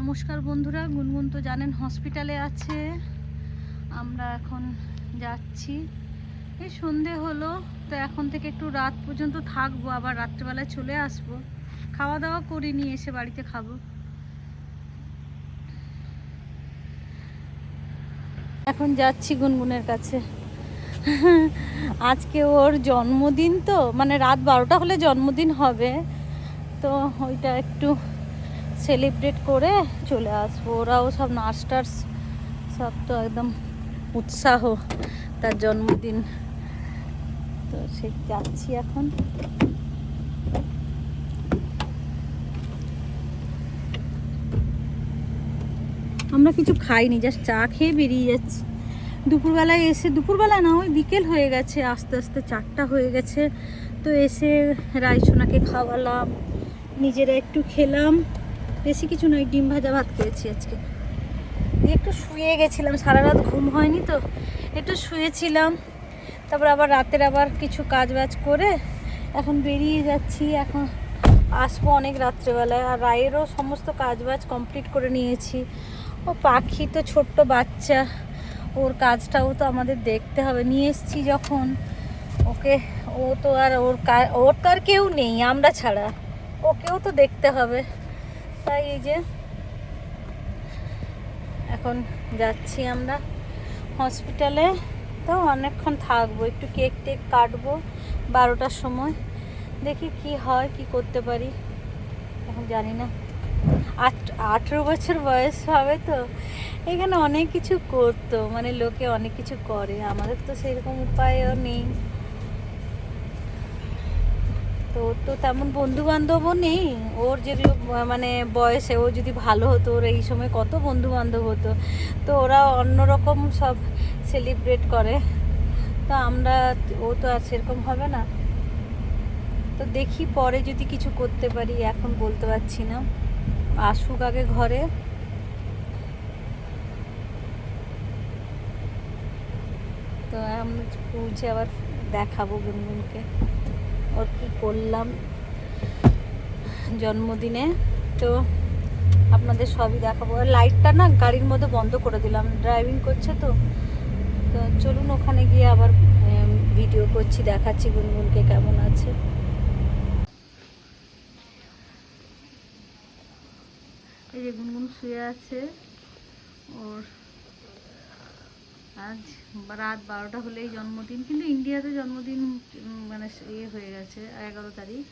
নমস্কার বন্ধুরা, গুনগুন তো জানেন হসপিটালে আছে। আমরা এখন যাচ্ছি। এই সন্ধে হলো, তো এখন থেকে একটু রাত পর্যন্ত থাকব, আবার রাত্রেবেলায় চলে আসব। খাওয়া দাওয়া করিনি এসে বাড়িতে খাব। এখন যাচ্ছি গুনগুনের কাছে। আজকে ওর জন্মদিন তো মানে রাত বারোটা হলে জন্মদিন হবে। তো ওইটা একটু সেলিব্রেট করে চলে আসব। ওরাও সব নার্স টার্স সব তো একদম উৎসাহ তার জন্মদিন। তো সে যাচ্ছি এখন। আমরা কিছু খাইনি জাস্ট চা খেয়ে বেরিয়ে যাচ্ছি। দুপুরবেলায় এসে, দুপুরবেলা না, ওই বিকেল হয়ে গেছে, আস্তে আস্তে চারটা হয়ে গেছে। তো এসে রাইসোনাকে খাওয়ালাম, নিজেরা একটু খেলাম। বেশি কিছু নয়, ডিম ভাজা ভাত খেয়েছি আজকে। একটু শুয়ে গেছিলাম, সারা রাত ঘুম হয়নি তো। একটু শুয়েছিলাম, তারপর আবার রাতের আবার কিছু কাজ বাজ করে এখন বেরিয়ে যাচ্ছি, এখন আসব অনেক রাত্রেবেলায়। আর রায়েরও সমস্ত কাজ বাজ কমপ্লিট করে নিয়েছি। ও পাখি তো ছোট্ট বাচ্চা, ওর কাজটাও তো আমাদের দেখতে হবে। নিয়ে এসছি যখন, ওকে, ও তো আর ওর ওর তো আর কেউ নেই, আমরা ছাড়া। ওকেও তো দেখতে হবে। তাই এই যে এখন যাচ্ছি আমরা হসপিটালে। তো অনেকক্ষণ থাকব, একটু কেক টেক কাটবো বারোটার সময়। দেখি কি হয়, কি করতে পারি। এখন জানি না। আট, আঠেরো বছর বয়স হবে তো। এখানে অনেক কিছু করতো মানে লোকে অনেক কিছু করে। আমাদের তো সেরকম উপায়ও নেই। তো ওর তো তেমন বন্ধু বান্ধবও নেই। ওর যদি মানে বয়সে, ও যদি ভালো হতো, ওর এই সময় কত বন্ধু বান্ধব হতো। তো ওরা অন্যরকম সব সেলিব্রেট করে। তো আমরা, ও তো আর সেরকম হবে না। তো দেখি পরে যদি কিছু করতে পারি, এখন বলতে পারছি না। আসুক আগে ঘরে। তো আমি পৌঁছে আবার দেখাবো গুনগুনকে। ওর কী করলাম? জন্মদিনে। তো আপনাদের সবই দেখাবো। লাইটটা না গাড়ির মধ্যে বন্ধ করে দিলাম। ড্রাইভিং করছে তো। তো চলুন ওখানে গিয়ে আবার ভিডিও করছি, দেখাচ্ছি। গুনগুনকে কেমন আছে। এই যে গুনগুন শুয়ে আছে। ওর আজ রাত বারোটা হলেই জন্মদিন কিন্তু ইন্ডিয়াতে জন্মদিন মানে ইয়ে হয়ে গেছে এগারো তারিখ।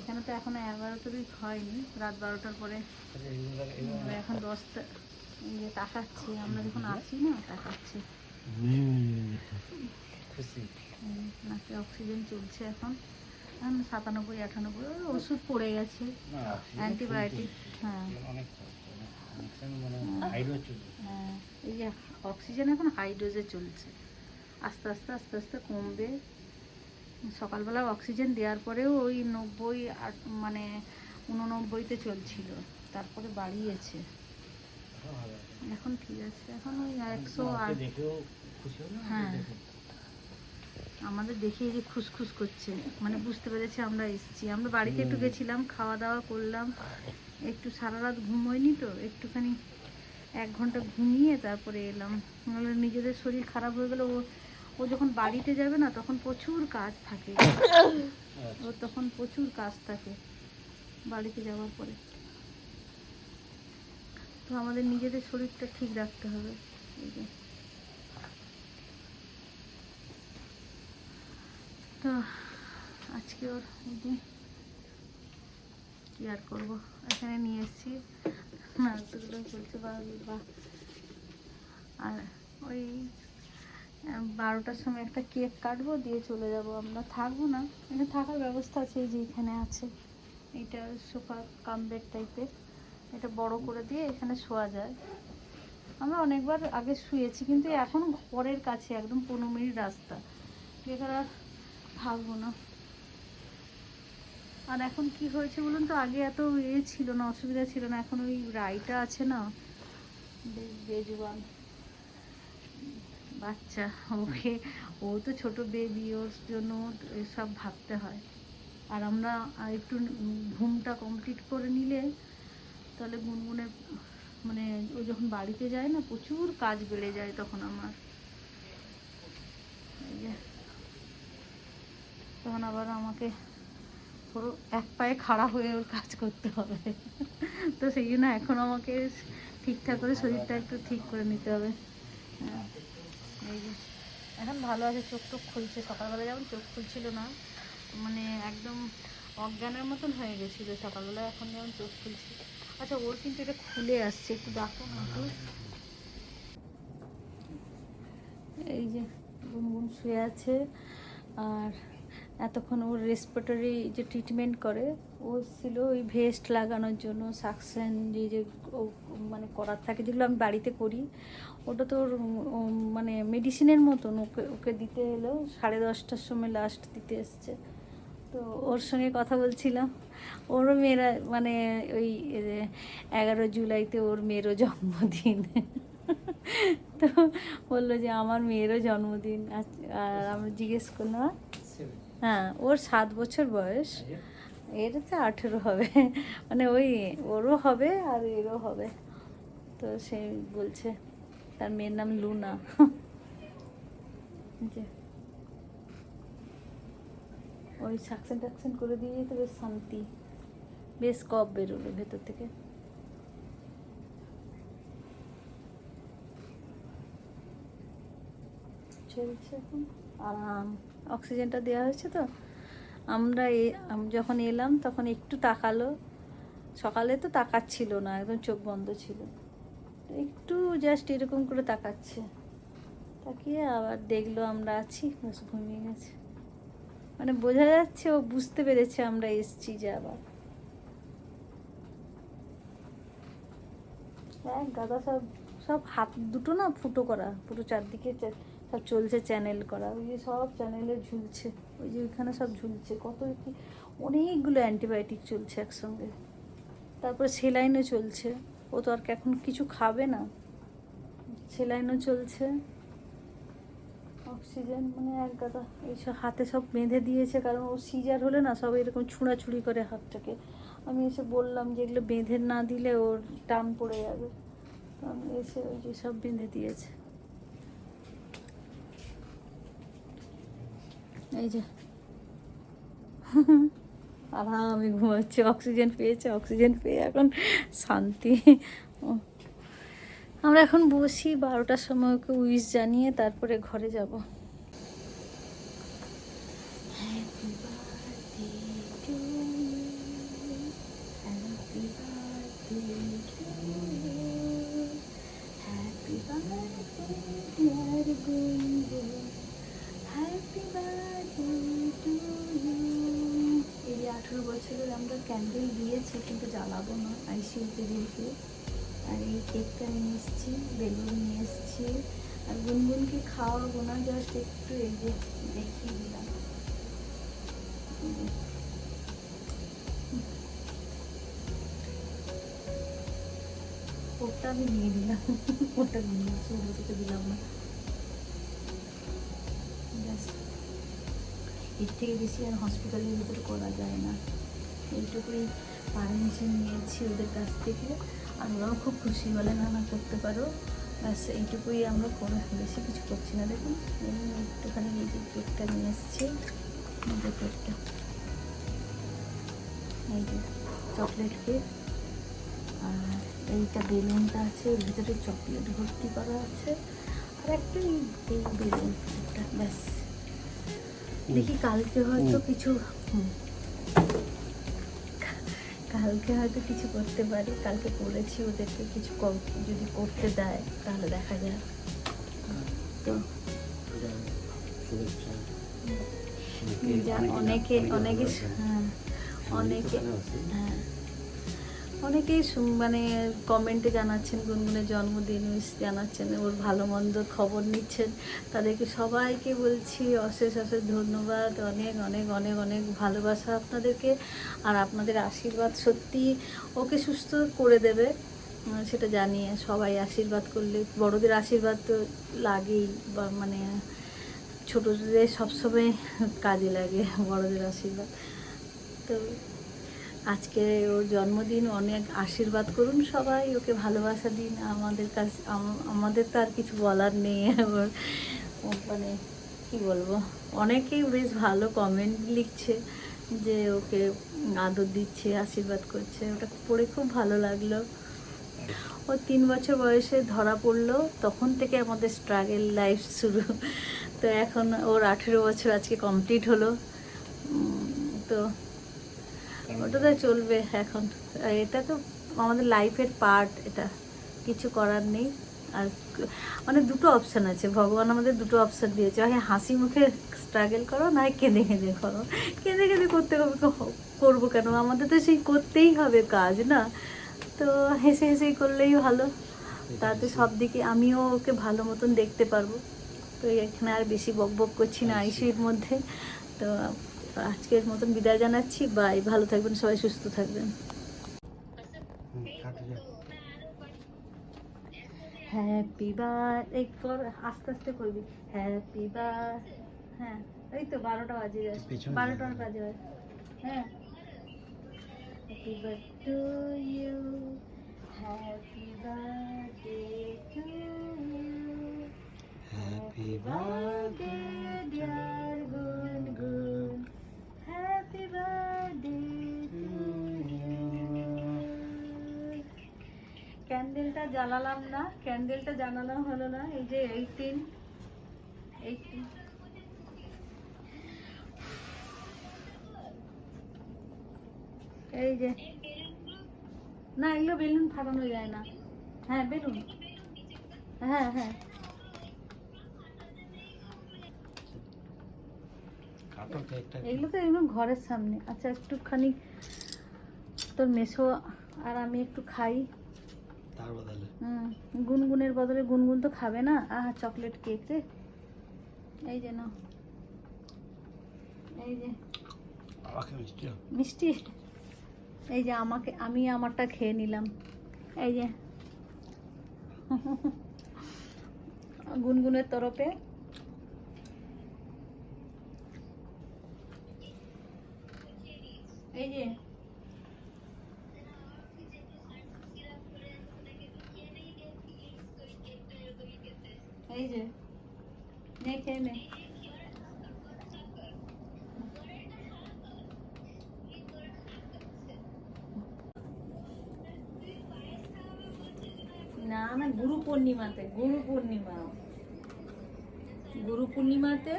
এখানে তো এখনও এগারো তারিখ হয়নি রাত বারোটার পরে এখন দশটা ইয়ে তাকাচ্ছি আমরা যখন আসি না তাকাচ্ছি। নাকি অক্সিজেন চলছে এখন? সাতানব্বই আটানব্বই ওষুধ পড়ে গেছে। অ্যান্টিবায়োটিক হ্যাঁ। এই যে অক্সিজেন এখন হাই ডোজে চলছে। আস্তে আস্তে আস্তে আস্তে কমবে। সকালবেলা অক্সিজেন দেওয়ার পরেও ওই নব্বই আট মানে উননব্বইতে চলছিল। তারপরে বাড়িয়েছে। এখন ঠিক আছে। এখন ওই একশো আট হ্যাঁ। আমাদের দেখে যে খুসখুস করছে। মানে বুঝতে পেরেছে আমরা এসেছি। আমরা বাড়িতে একটু গেছিলাম খাওয়া দাওয়া করলাম। একটু সারা রাত ঘুম হয়নি তো একটুখানি এক ঘণ্টা ঘুমিয়ে তারপরে এলাম। নাহলে নিজেদের শরীর খারাপ হয়ে গেলে ও ও যখন বাড়িতে যাবে না তখন প্রচুর কাজ থাকে। ও তখন প্রচুর কাজ থাকে বাড়িতে যাওয়ার পরে। তো আমাদের নিজেদের শরীরটা ঠিক রাখতে হবে। এই যে। তো আজকে ওর যে কি আর করব? এখানে নিয়ে এসেছি। নার্সগুলো চলছে বা বা। আর ওই বারোটার সময় একটা কেক কাটবো, দিয়ে চলে যাব আমরা। থাকব না। এখানে থাকার ব্যবস্থা আছে এই যে এখানে আছে। এটা সোফা কাম বেড টাইপের। এটা বড় করে দিয়ে এখানে শোয়া যায়। আমরা অনেকবার আগে শুয়েছি, কিন্তু এখন ঘরের কাছে, একদম পনেরো মিনিট রাস্তা। এখানে থাকব না। আর এখন কি হয়েছে বলুন তো? আগে এত ইয়ে ছিল না, অসুবিধা ছিল না। এখন ওই রাইটা আছে না? বেশ বেজুয়ান বাচ্চা, ওকে, ও তো ছোট বেবি ওর জন্য এসব ভাবতে হয়। আর আমরা একটু ঘুমটা কমপ্লিট করে নিলে, তাহলে গুনগুনের মানে ও যখন বাড়িতে যায় না, প্রচুর কাজ বেড়ে যায় তখন আমার এই যে তখন আবার আমাকে পুরো এক পায়ে খাড়া হয়ে ওর কাজ করতে হবে। তো সেই জন্য এখন আমাকে ঠিকঠাক করে শরীরটা একটু ঠিক করে নিতে হবে। হ্যাঁ, এই যে। এখন ভালো আছে চোখ টোক খুলছে সকালবেলা যেমন চোখ খুলছিল না মানে একদম অজ্ঞানের মতন হয়ে গেছিল সকালবেলা এখন যেমন চোখ খুলছে। আচ্ছা ওর কিন্তু এটা খুলে আসছে একটু ডাকো না। এই যে গুনগুন শুয়ে আছে আর এতক্ষণ ওর রেসপিরেটরি যে ট্রিটমেন্ট করে, ও ছিল ওই ভেস্ট লাগানোর জন্য সাকশন যে যে ও- মানে করার থাকে, যেগুলো আমি বাড়িতে করি, ওটা তো মানে মেডিসিনের মতন, ওকে ওকে দিতে এলো, সাড়ে দশটার সময় লাস্ট দিতে এসছে। তো ওর সঙ্গে কথা বলছিলাম, ওরও মেয়েরা মানে ওই এগারো জুলাইতে ওর মেয়েরও জন্মদিন। তো বলল যে, আমার মেয়েরও জন্মদিন। আর আমরা জিজ্ঞেস করলাম হ্যাঁ ওর সাত বছর বয়স। এর তো আঠেরো হবে। মানে ওই ওরও হবে আর এরও হবে। তো সে বলছে তার মেয়ের নাম লুনা। যে। ওই সাকশন টাকশন করে দিয়ে তো বেশ শান্তি। বেশ কপ বেরোলো ভেতর থেকে। চলছে এখন। আরাম। অক্সিজেনটা দেওয়া হয়েছে তো, আমরা এ- যখন এলাম তখন একটু তাকালো। সকালে তো তাকাচ্ছিল না, একদম চোখ বন্ধ ছিল। একটু জাস্ট এরকম করে তাকাচ্ছে। তাকিয়ে আবার দেখল আমরা আছি বাস ঘুমিয়ে গেছে। মানে বোঝা যাচ্ছে ও বুঝতে পেরেছে আমরা এসছি যে আবার। এক গাদা সব সব হাত, দুটো না ফুটো করা, পুরো চারদিকে সব চলছে চ্যানেল করা, ওই যে সব চ্যানেলে ঝুলছে, ওই যে ওইখানে সব ঝুলছে, কত কি, অনেকগুলো অ্যান্টিবায়োটিক চলছে একসঙ্গে। তারপরে সেলাইনও চলছে, ও তো আর এখন কিছু খাবে না। সেলাইনও চলছে অক্সিজেন মানে এক গাদা এইসব হাতে সব বেঁধে দিয়েছে, কারণ ও সিজার হলে না সব এরকম ছুঁড়াছুড়ি করে হাতটাকে। আমি এসে বললাম যে এগুলো বেঁধে না দিলে ওর টান পড়ে যাবে। এসে ওই যে সব বেঁধে দিয়েছে। এই যে। আরামে ঘুমাচ্ছে, অক্সিজেন পেয়েছে, অক্সিজেন পেয়ে এখন শান্তি। আমরা এখন বসি বারোটার সময় ওকে উইশ জানিয়ে তারপরে ঘরে যাব। এই ক্যান্ডেল দিয়েছি, কিন্তু জ্বালাবো না। আইসিউতে যেহেতু আর এই কেকটা নিয়ে এসেছি বেলুন নিয়ে এসেছি। আর গুনগুনকে খাওয়াবো না জাস্ট একটু এই যে দেখিয়ে দিলাম। ওটা আমি নিয়ে দিলাম ওটা নিয়ে নিয়েছি ওটা দিলাম না। এর থেকে বেশি আর হসপিটালের ভিতরে করা যায় না। এইটুকুই পারমিশন নিয়েছি ওদের কাছ থেকে। আর ওরাও খুব খুশি বলে না না করতে পারো। ব্যাস এইটুকুই আমরা করে বেশি কিছু করছি না। দেখুন এই একটুখানি এই যে কেকটা নিয়ে এসেছি যে কেকটা এই যে চকলেট কেক আর এইটা বেলুনটা আছে এর ভিতরে চকলেট ভর্তি করা আছে। আর একটা এই এই বেলুন একটা ব্যাস। দেখি কালকে হয়তো কিছু হুম। কালকে হয়তো কিছু করতে পারি কালকে করেছি ওদেরকে কিছু যদি করতে দেয় তাহলে দেখা যায় তো। যা অনেকে অনেকে হ্যাঁ অনেকে হ্যাঁ। অনেকেই মানে কমেন্টে জানাচ্ছেন, গুনগুনের জন্মদিন wish জানাচ্ছেন, ওর ভালো মন্দ খবর নিচ্ছেন। তাদেরকে সবাইকে বলছি অশেষ অশেষ ধন্যবাদ। অনেক অনেক অনেক অনেক ভালোবাসা আপনাদেরকে। আর আপনাদের আশীর্বাদ সত্যি ওকে সুস্থ করে দেবে সেটা জানিয়ে সবাই আশীর্বাদ করলে, বড়দের আশীর্বাদ তো লাগেই, বা মানে ছোটদের সবসময় কাজে লাগে বড়দের আশীর্বাদ। তো আজকে ওর জন্মদিন, অনেক আশীর্বাদ করুন সবাই, ওকে ভালোবাসা দিন। আমাদের কাছে আমাদের তো আর কিছু বলার নেই। ও মানে কি বলব, অনেকেই বেশ ভালো কমেন্ট লিখছে যে ওকে আদর দিচ্ছে, আশীর্বাদ করছে। ওটা পড়ে খুব ভালো লাগল। ও তিন বছর বয়সে ধরা পড়ল, তখন থেকে আমাদের স্ট্রাগল লাইফ শুরু। তো এখন ওর আঠেরো বছর আজকে কমপ্লিট হলো। তো ওটা তো চলবে এখন। এটা তো আমাদের লাইফের পার্ট এটা। কিছু করার নেই। আর মানে দুটো অপশান আছে। ভগবান আমাদের দুটো অপশান দিয়েছে। হয় হাসি মুখে স্ট্রাগল করো না হয় কেঁদে কেঁদে করো। কেঁদে কেঁদে করতে হবে করব কেন? আমাদের তো সেই করতেই হবে কাজ না? তো হেসে হেসেই করলেই ভালো। তাতে সব দিকে আমিও ওকে ভালো মতন দেখতে পারব। তো এখানে আর বেশি বক বক করছি না আইসিউর মধ্যে। তো আজকের মতন বিদায় জানাচ্ছি। বাই ভালো থাকবেন সবাই সুস্থ থাকবেন। হ্যাপি বার এই কর আস্তে আস্তে করবি। হ্যাপি বার হ্যাঁ এই তো বারোটা বাজে যাচ্ছে পেছনে বারোটার বাজে হ্যাঁ। Happy bar to you happy birthday to you happy birthday জ্বালালাম না ক্যান্ডেলটা জ্বালানো হলো না এই যে এইটিন এইটিন এই যে না এগুলো বেলুন ফাটানো যায় না। হ্যাঁ বেলুন। হ্যাঁ হ্যাঁ। এগুলো তো একদম ঘরের সামনে। আচ্ছা একটুখানি তোর মেশো আর আমি একটু খাই। বদলে হুম গুনগুনের বদলে গুনগুন তো খাবে না। আহ চকলেট কেক রে। এই যে নাও। এই যে। আমাকে মিষ্টি মিষ্টি? এই যে আমাকে আমি আমারটা খেয়ে নিলাম। এই যে। গুনগুনের তরফে এই যে। এই যে নে খেয়ে নে না না গুরু পূর্ণিমাতে গুরু পূর্ণিমা। গুরু পূর্ণিমাতে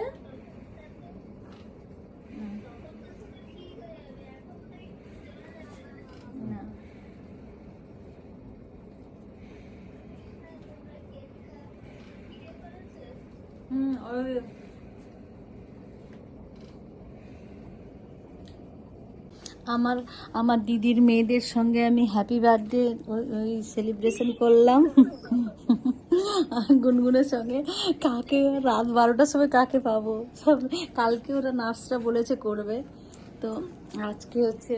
হুম। না হুম, ওই আমার আমার দিদির মেয়েদের সঙ্গে আমি হ্যাপি বার্থডে ওই সেলিব্রেশন করলাম। গুনগুনের সঙ্গে কাকে রাত বারোটার সময় কাকে পাবো? সব, কালকে ওরা নার্সরা বলেছে করবে। তো আজকে হচ্ছে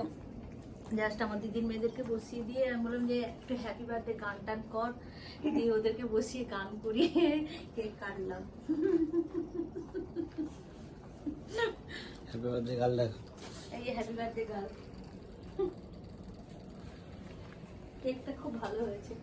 জাস্ট আমার দিদির মেয়েদেরকে বসিয়ে দিয়ে আমি বললাম যে একটু হ্যাপি বার্থডে গান টান কর। দিয়ে ওদেরকে বসিয়ে গান করিয়ে কেক কাটলাম। হ্যাপি বার্থডে গাল দেখো। এই যে হ্যাপি বার্থডে গার্ল কেকটা খুব ভালো হয়েছে।